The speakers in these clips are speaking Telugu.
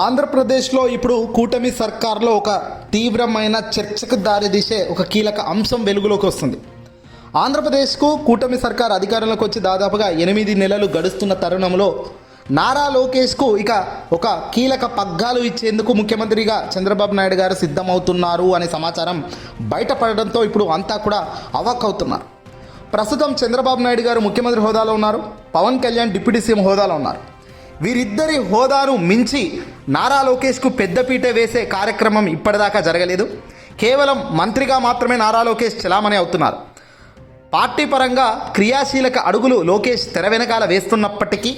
ఆంధ్రప్రదేశ్లో ఇప్పుడు కూటమి సర్కార్లో ఒక తీవ్రమైన చర్చకు దారితీసే ఒక కీలక అంశం వెలుగులోకి వస్తుంది. ఆంధ్రప్రదేశ్కు కూటమి సర్కార్ అధికారంలోకి వచ్చి దాదాపుగా ఎనిమిది నెలలు గడుస్తున్న తరుణంలో నారా లోకేష్కు ఇక ఒక కీలక పగ్గాలు ఇచ్చేందుకు ముఖ్యమంత్రిగా చంద్రబాబు నాయుడు గారు సిద్ధమవుతున్నారు అనే సమాచారం బయటపడడంతో ఇప్పుడు అంతా కూడా అవాక్కవుతున్నారు ప్రస్తుతం చంద్రబాబు నాయుడు గారు ముఖ్యమంత్రి హోదాలో ఉన్నారు. పవన్ కళ్యాణ్ డిప్యూటీ సీఎం హోదాలో ఉన్నారు. వీరిద్దరి హోదాను మించి నారా లోకేష్కు పెద్దపీట వేసే కార్యక్రమం ఇప్పటిదాకా జరగలేదు. కేవలం మంత్రిగా మాత్రమే నారా లోకేష్ చలామణి అవుతున్నారు. పార్టీ పరంగా క్రియాశీలక అడుగులు లోకేష్ తెర వెనకాల వేస్తున్నప్పటికీ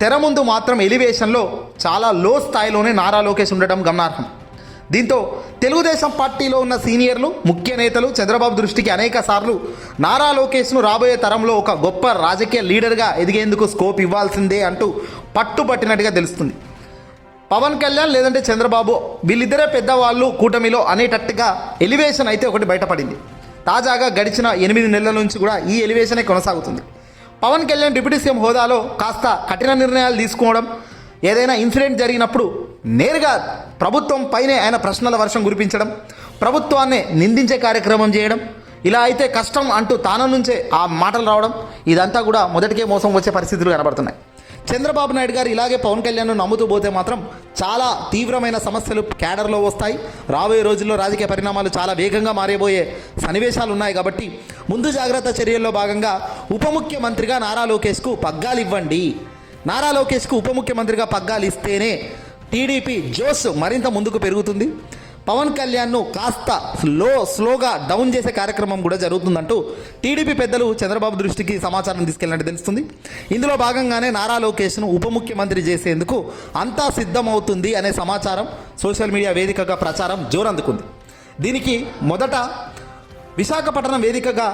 తెర ముందు మాత్రం ఎలివేషన్లో చాలా లో స్థాయిలోనే నారా లోకేష్ ఉండడం గమనార్హం. దీంతో తెలుగుదేశం పార్టీలో ఉన్న సీనియర్లు ముఖ్య నేతలు చంద్రబాబు దృష్టికి అనేక సార్లు నారా లోకేష్ను రాబోయే తరంలో ఒక గొప్ప రాజకీయ లీడర్గా ఎదిగేందుకు స్కోప్ ఇవ్వాల్సిందే అంటూ పట్టుబట్టినట్టుగా తెలుస్తుంది. పవన్ కళ్యాణ్ లేదంటే చంద్రబాబు వీళ్ళిద్దరే పెద్దవాళ్ళు కూటమిలో అనేటట్టుగా ఎలివేషన్ అయితే ఒకటి బయటపడింది. తాజాగా గడిచిన ఎనిమిది నెలల నుంచి కూడా ఈ ఎలివేషనే కొనసాగుతుంది. పవన్ కళ్యాణ్ డిప్యూటీ సీఎం హోదాలో కాస్త కఠిన నిర్ణయాలు తీసుకోవడం ఏదైనా ఇన్సిడెంట్ జరిగినప్పుడు నేరుగా ప్రభుత్వం పైనే ఆయన ప్రశ్నల వర్షం కురిపించడం ప్రభుత్వాన్ని నిందించే కార్యక్రమం చేయడం ఇలా అయితే కష్టం అంటూ తాన నుంచే ఆ మాటలు రావడం ఇదంతా కూడా మొదటికే మోసం వచ్చే పరిస్థితులు కనబడుతున్నాయి. చంద్రబాబు నాయుడు గారు ఇలాగే పవన్ కళ్యాణ్ను నమ్ముతూ పోతే మాత్రం చాలా తీవ్రమైన సమస్యలు క్యాడర్లో వస్తాయి. రాబోయే రోజుల్లో రాజకీయ పరిణామాలు చాలా వేగంగా మారేబోయే సన్నివేశాలు ఉన్నాయి కాబట్టి ముందు జాగ్రత్త చర్యల్లో భాగంగా ఉప ముఖ్యమంత్రిగా నారా లోకేష్కు పగ్గాలు ఇవ్వండి నారా లోకేష్కు ఉప ముఖ్యమంత్రిగా పగ్గాలు ఇస్తేనే టీడీపీ జోష్ మరింత ముందుకు పెరుగుతుంది. పవన్ కళ్యాణ్ను కాస్త స్లో స్లోగా డౌన్ చేసే కార్యక్రమం కూడా జరుగుతుందంటూ టీడీపీ పెద్దలు చంద్రబాబు దృష్టికి సమాచారం తీసుకెళ్ళినట్టు తెలుస్తుంది. ఇందులో భాగంగానే నారా లోకేష్ను ఉప ముఖ్యమంత్రి చేసేందుకు అంతా సిద్ధమవుతుంది అనే సమాచారం సోషల్ మీడియా వేదికగా ప్రచారం జోరందుకుంది. దీనికి మొదట విశాఖపట్నం వేదికగా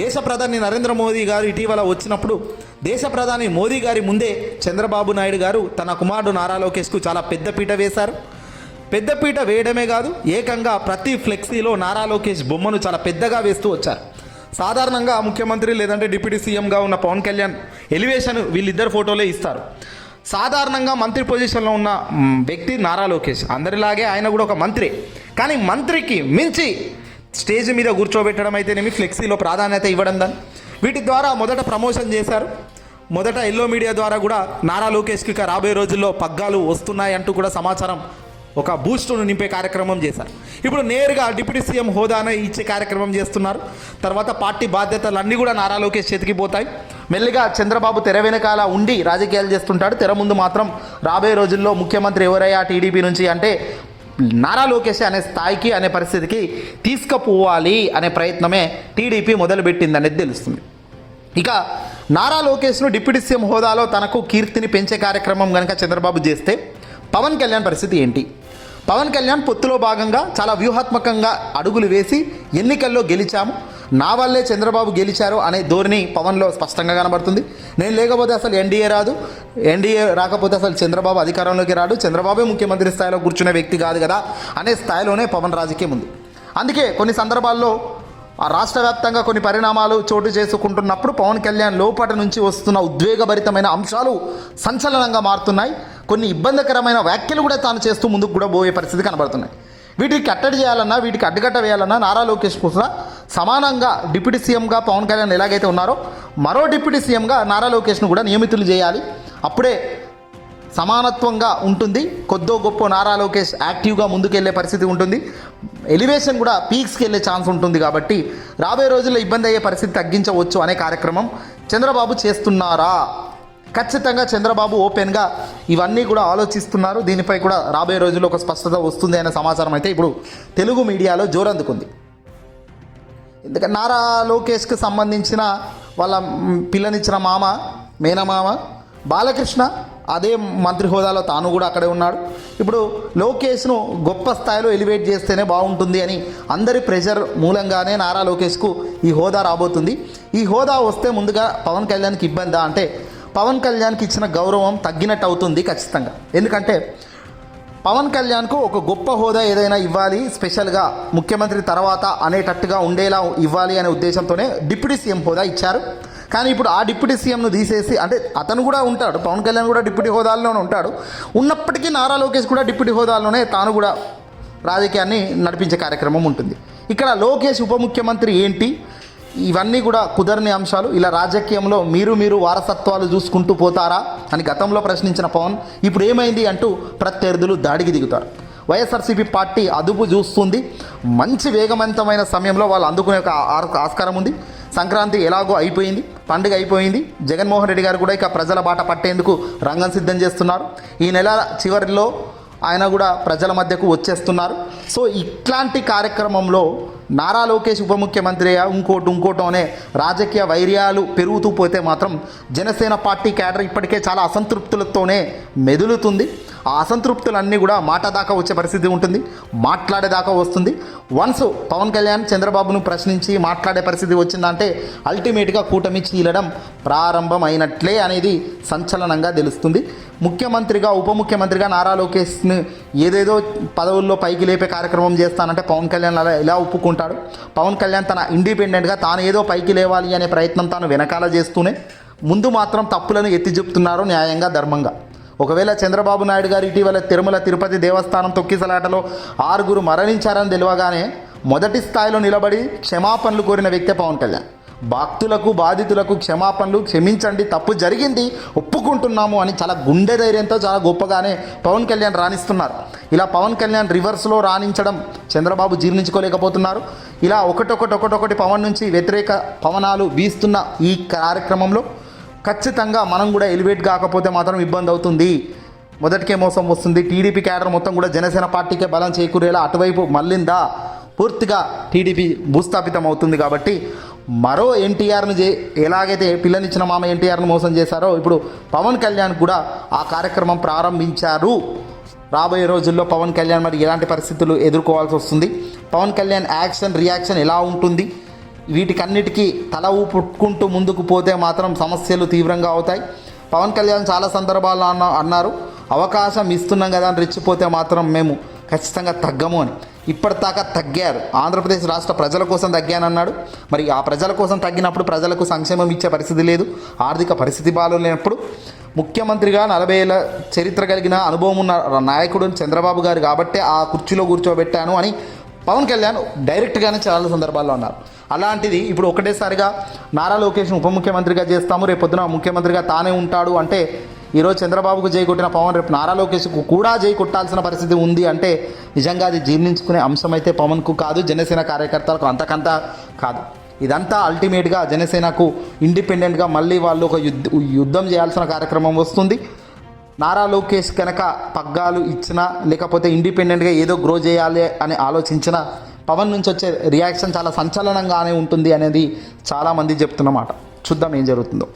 దేశ ప్రధాని నరేంద్ర మోదీ గారు ఇటీవల వచ్చినప్పుడు దేశ ప్రధాని మోదీ గారి ముందే చంద్రబాబు నాయుడు గారు తన కుమారుడు నారా లోకేష్కు చాలా పెద్దపీట వేశారు. పెద్దపీట వేయడమే కాదు ఏకంగా ప్రతి ఫ్లెక్సీలో నారా లోకేష్ బొమ్మను చాలా పెద్దగా వేస్తూ వచ్చారు. సాధారణంగా ముఖ్యమంత్రి లేదంటే డిప్యూటీ సీఎంగా ఉన్న పవన్ కళ్యాణ్ ఎలివేషన్ వీళ్ళిద్దరు ఫోటోలే ఇస్తారు. సాధారణంగా మంత్రి పొజిషన్లో ఉన్న వ్యక్తి నారా లోకేష్. అందరిలాగే ఆయన కూడా ఒక మంత్రి. కానీ మంత్రికి మించి స్టేజ్ మీద కూర్చోబెట్టడం అయితేనేమి ఫ్లెక్సీలో ప్రాధాన్యత ఇవ్వడం దాన్ని. వీటి ద్వారా మొదట ప్రమోషన్ చేశారు. మొదట ఎల్లో మీడియా ద్వారా కూడా నారా లోకేష్కి రాబోయే రోజుల్లో పగ్గాలు వస్తున్నాయి అంటూ కూడా సమాచారం ఒక బూస్టును నింపే కార్యక్రమం చేశారు. ఇప్పుడు నేరుగా డిప్యూటీ సీఎం హోదానే ఇచ్చే కార్యక్రమం చేస్తున్నారు. తర్వాత పార్టీ బాధ్యతలు అన్నీ కూడా నారా లోకేష్ చేతికి పోతాయి. మెల్లిగా చంద్రబాబు తెర వెనకాల ఉండి రాజకీయాలు చేస్తుంటాడు. తెర ముందు మాత్రం రాబోయే రోజుల్లో ముఖ్యమంత్రి ఎవరయ్యా టీడీపీ నుంచి అంటే నారా లోకేష్ అనే స్థాయికి అనే పరిస్థితికి తీసుకుపోవాలి అనే ప్రయత్నమే టీడీపీ మొదలుపెట్టిందనేది తెలుస్తుంది. ఇక నారా లోకేష్ను డిప్యూటీ సీఎం హోదాలో తనకు కీర్తిని పెంచే కార్యక్రమం కనుక చంద్రబాబు చేస్తే పవన్ కళ్యాణ్ పరిస్థితి ఏంటి? పవన్ కళ్యాణ్ పొత్తులో భాగంగా చాలా వ్యూహాత్మకంగా అడుగులు వేసి ఎన్నికల్లో గెలిచాము. నా వల్లే చంద్రబాబు గెలిచారు అనే ధోరణి పవన్లో స్పష్టంగా కనబడుతుంది. నేను లేకపోతే అసలు ఎన్డీఏ రాదు. ఎన్డీఏ రాకపోతే అసలు చంద్రబాబు అధికారంలోకి రాడు. చంద్రబాబే ముఖ్యమంత్రి స్థాయిలో కూర్చునే వ్యక్తి కాదు కదా అనే స్థాయిలోనే పవన్ రాజకీయం ఉంది. అందుకే కొన్ని సందర్భాల్లో ఆ రాష్ట్ర వ్యాప్తంగా కొన్ని పరిణామాలు చోటు చేసుకుంటున్నప్పుడు పవన్ కళ్యాణ్ లోపట నుంచి వస్తున్న ఉద్వేగభరితమైన అంశాలు సంచలనంగా మారుతున్నాయి. కొన్ని ఇబ్బందికరమైన వ్యాఖ్యలు కూడా తాను చేస్తూ ముందుకు కూడా పోయే పరిస్థితి కనబడుతున్నాయి. వీటికి కట్టడి చేయాలన్నా వీటికి అడ్డుకట్ట వేయాలన్నా నారా లోకేష్ కూడా సమానంగా డిప్యూటీ సీఎంగా పవన్ కళ్యాణ్ ఎలాగైతే ఉన్నారో మరో డిప్యూటీ సీఎంగా నారా లోకేష్ను కూడా నియమితులు చేయాలి. అప్పుడే సమానత్వంగా ఉంటుంది. కొద్దో గొప్ప నారా లోకేష్ యాక్టివ్గా ముందుకెళ్ళే పరిస్థితి ఉంటుంది. ఎలివేషన్ కూడా పీక్స్కి వెళ్ళే ఛాన్స్ ఉంటుంది కాబట్టి రాబోయే రోజుల్లో ఇబ్బంది అయ్యే పరిస్థితి తగ్గించవచ్చు అనే కార్యక్రమం చంద్రబాబు చేస్తున్నారా? ఖచ్చితంగా చంద్రబాబు ఓపెన్గా ఇవన్నీ కూడా ఆలోచిస్తున్నారు. దీనిపై కూడా రాబోయే రోజుల్లో ఒక స్పష్టత వస్తుంది అనే సమాచారం అయితే ఇప్పుడు తెలుగు మీడియాలో జోరందుకుంది. ఎందుకంటే నారా లోకేష్కి సంబంధించిన వాళ్ళ పిల్లనిచ్చిన మామ మేనమామ బాలకృష్ణ అదే మంత్రి హోదాలో తాను కూడా అక్కడే ఉన్నాడు. ఇప్పుడు లోకేష్ను గొప్ప స్థాయిలో ఎలివేట్ చేస్తేనే బాగుంటుంది అని అందరి ప్రెషర్ మూలంగానే నారా లోకేష్కు ఈ హోదా రాబోతుంది. ఈ హోదా వస్తే ముందుగా పవన్ కళ్యాణ్కి ఇబ్బందా అంటే పవన్ కళ్యాణ్కి ఇచ్చిన గౌరవం తగ్గినట్టు అవుతుంది ఖచ్చితంగా. ఎందుకంటే పవన్ కళ్యాణ్కు ఒక గొప్ప హోదా ఏదైనా ఇవ్వాలి స్పెషల్గా ముఖ్యమంత్రి తర్వాత అనేటట్టుగా ఉండేలా ఇవ్వాలి అనే ఉద్దేశంతోనే డిప్యూటీ సీఎం హోదా ఇచ్చారు. కానీ ఇప్పుడు ఆ డిప్యూటీ సీఎంను తీసేసి అంటే అతను కూడా ఉంటాడు పవన్ కళ్యాణ్ కూడా డిప్యూటీ హోదాలోనే ఉంటాడు. ఉన్నప్పటికీ నారా లోకేష్ కూడా డిప్యూటీ హోదాలోనే తాను కూడా రాజకీయాన్ని నడిపించే కార్యక్రమం ఉంటుంది. ఇక్కడ లోకేష్ ఉప ముఖ్యమంత్రి ఏంటి? ఇవన్నీ కూడా కుదరని అంశాలు. ఇలా రాజకీయంలో మీరు మీరు వారసత్వాలు చూసుకుంటూ పోతారా అని గతంలో ప్రశ్నించిన పవన్ ఇప్పుడు ఏమైంది అంటూ ప్రత్యర్థులు దాడికి దిగుతారు. వైఎస్ఆర్సీపీ పార్టీ అదుపు చూస్తుంది. మంచి వేగవంతమైన సమయంలో వాళ్ళు అందుకునే ఒక ఆస్కారం ఉంది. సంక్రాంతి ఎలాగో అయిపోయింది పండుగ అయిపోయింది. జగన్మోహన్ రెడ్డి గారు కూడా ఇక ప్రజల బాట పట్టేందుకు రంగం సిద్ధం చేస్తున్నారు. ఈ నెల చివరిలో ఆయన కూడా ప్రజల మధ్యకు వచ్చేస్తున్నారు. సో ఇట్లాంటి కార్యక్రమంలో నారా లోకేష్ ఉప ముఖ్యమంత్రి ఇంకోటి ఇంకోటి అనే రాజకీయ వైర్యాలు పెరుగుతూ పోతే మాత్రం జనసేన పార్టీ క్యాడర్ ఇప్పటికే చాలా అసంతృప్తులతోనే మెదులుతుంది. ఆ అసంతృప్తులన్నీ కూడా మాట దాకా వచ్చే పరిస్థితి ఉంటుంది మాట్లాడేదాకా వస్తుంది. వన్స్ పవన్ కళ్యాణ్ చంద్రబాబును ప్రశ్నించి మాట్లాడే పరిస్థితి వచ్చిందంటే అల్టిమేట్గా కూటమి చీలడం ప్రారంభం అయినట్లే అనేది సంచలనంగా తెలుస్తుంది. ముఖ్యమంత్రిగా ఉప ముఖ్యమంత్రిగా నారా లోకేష్ని ఏదేదో పదవుల్లో పైకి లేపే కార్యక్రమం చేస్తానంటే పవన్ కళ్యాణ్ అలా ఎలా ఒప్పుకుంటాడు? పవన్ కళ్యాణ్ తన ఇండిపెండెంట్గా తాను ఏదో పైకి లేవాలి అనే ప్రయత్నం తాను వెనకాల చేస్తూనే ముందు మాత్రం తప్పులను ఎత్తి చెప్తున్నారు న్యాయంగా ధర్మంగా. ఒకవేళ చంద్రబాబు నాయుడు గారు ఇటీవల తిరుమల తిరుపతి దేవస్థానం తొక్కిసలాటలో ఆరుగురు మరణించారని తెలియగానే మొదటి స్థాయిలో నిలబడి క్షమాపణలు కోరిన వ్యక్తి పవన్ కళ్యాణ్. భక్తులకు బాధితులకు క్షమాపణలు క్షమించండి తప్పు జరిగింది ఒప్పుకుంటున్నాము అని చాలా గుండె ధైర్యంతో చాలా గొప్పగానే పవన్ కళ్యాణ్ రాణిస్తున్నారు. ఇలా పవన్ కళ్యాణ్ రివర్స్లో రాణించడం చంద్రబాబు జీర్ణించుకోలేకపోతున్నారు. ఇలా ఒకటొకటి ఒకటొకటి పవన్ నుంచి వ్యతిరేక పవనాలు వీస్తున్న ఈ కార్యక్రమంలో ఖచ్చితంగా మనం కూడా ఎలివేట్ కాకపోతే మాత్రం ఇబ్బంది అవుతుంది. మొదటికే మోసం వస్తుంది. టీడీపీ క్యాడర్ మొత్తం కూడా జనసేన పార్టీకే బలం చేకూరేలా అటువైపు మళ్ళిందా? పూర్తిగా టీడీపీ భూస్థాపితం అవుతుంది కాబట్టి మరో ఎన్టీఆర్ను చే ఎలాగైతే పిల్లనిచ్చిన మామ ఎన్టీఆర్ను మోసం చేశారో ఇప్పుడు పవన్ కళ్యాణ్ కూడా ఆ కార్యక్రమం ప్రారంభించారు. రాబోయే రోజుల్లో పవన్ కళ్యాణ్ మరి ఎలాంటి పరిస్థితులు ఎదుర్కోవాల్సి వస్తుంది? పవన్ కళ్యాణ్ యాక్షన్ రియాక్షన్ ఎలా ఉంటుంది? వీటికన్నిటికీ తల ఊపుకుంటూ ముందుకు పోతే మాత్రం సమస్యలు తీవ్రంగా అవుతాయి. పవన్ కళ్యాణ్ చాలా సందర్భాల్లో అన్న అన్నారు అవకాశం ఇస్తున్నాం కదా అని రెచ్చిపోతే మాత్రం మేము ఖచ్చితంగా తగ్గము అని. ఇప్పటిదాకా తగ్గారు. ఆంధ్రప్రదేశ్ రాష్ట్ర ప్రజల కోసం తగ్గానన్నాడు. మరి ఆ ప్రజల కోసం తగ్గినప్పుడు ప్రజలకు సంక్షేమం ఇచ్చే పరిస్థితి లేదు. ఆర్థిక పరిస్థితి బాగోలేనప్పుడు ముఖ్యమంత్రిగా నలభై ఏళ్ళ చరిత్ర కలిగిన అనుభవం ఉన్న నాయకుడు చంద్రబాబు గారు కాబట్టే ఆ కుర్చీలో కూర్చోబెట్టాను అని పవన్ కళ్యాణ్ డైరెక్ట్గానే చాలా సందర్భాల్లో అన్నారు. అలాంటిది ఇప్పుడు ఒకటేసారిగా నారా లోకేష్ ఉప ముఖ్యమంత్రిగా చేస్తాము. రేపు పొద్దున ముఖ్యమంత్రిగా తానే ఉంటాడు అంటే ఈరోజు చంద్రబాబుకు జై కొట్టిన పవన్ రేపు నారా లోకేష్కు కూడా జై కొట్టాల్సిన పరిస్థితి ఉంది అంటే నిజంగా అది జీర్ణించుకునే అంశం అయితే పవన్కు కాదు జనసేన కార్యకర్తలకు అంతకంతా కాదు. ఇదంతా అల్టిమేట్గా జనసేనకు ఇండిపెండెంట్గా మళ్ళీ వాళ్ళు ఒక యుద్ధ యుద్ధం చేయాల్సిన కార్యక్రమం వస్తుంది. నారా లోకేష్ కనుక పగ్గాలు ఇచ్చినా లేకపోతే ఇండిపెండెంట్గా ఏదో గ్రో చేయాలి అని ఆలోచించిన పవన్ నుంచి వచ్చే రియాక్షన్ చాలా సంచలనంగానే ఉంటుంది అనేది చాలామంది చెప్తున్నమాట. చూద్దాం ఏం జరుగుతుందో.